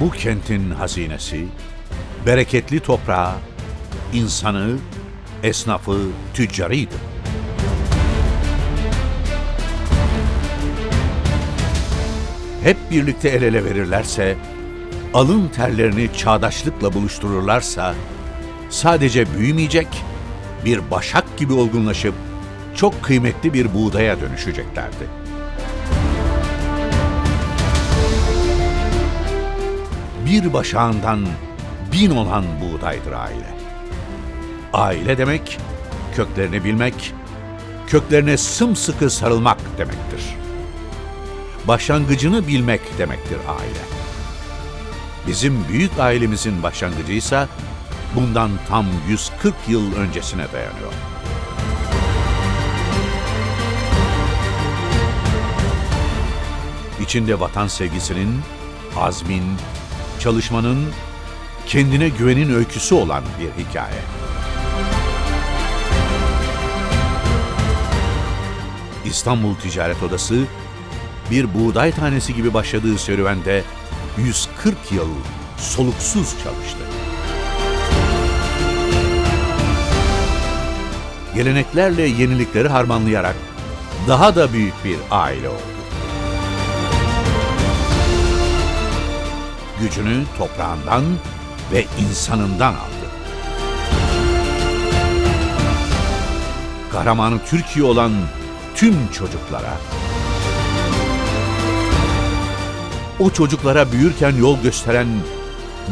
Bu kentin hazinesi, bereketli toprağı, insanı, esnafı, tüccarıydı. Hep birlikte el ele verirlerse, alın terlerini çağdaşlıkla buluştururlarsa, sadece büyümeyecek, bir başak gibi olgunlaşıp çok kıymetli bir buğdaya dönüşeceklerdi. Bir başağından bin olan buğdaydır aile. Aile demek, köklerini bilmek, köklerine sımsıkı sarılmak demektir. Başlangıcını bilmek demektir aile. Bizim büyük ailemizin başlangıcıysa bundan tam 140 yıl öncesine dayanıyor. İçinde vatan sevgisinin, azmin, çalışmanın, kendine güvenin öyküsü olan bir hikaye. İstanbul Ticaret Odası bir buğday tanesi gibi başladığı serüvende 140 yıl soluksuz çalıştı. Geleneklerle yenilikleri harmanlayarak daha da büyük bir aile oldu. Gücünü toprağından ve insanından aldı. Kahramanı Türkiye olan tüm çocuklara, o çocuklara büyürken yol gösteren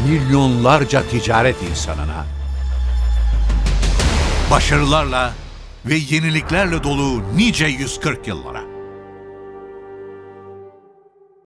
milyonlarca ticaret insanına, başarılarla ve yeniliklerle dolu nice 140 yıllara.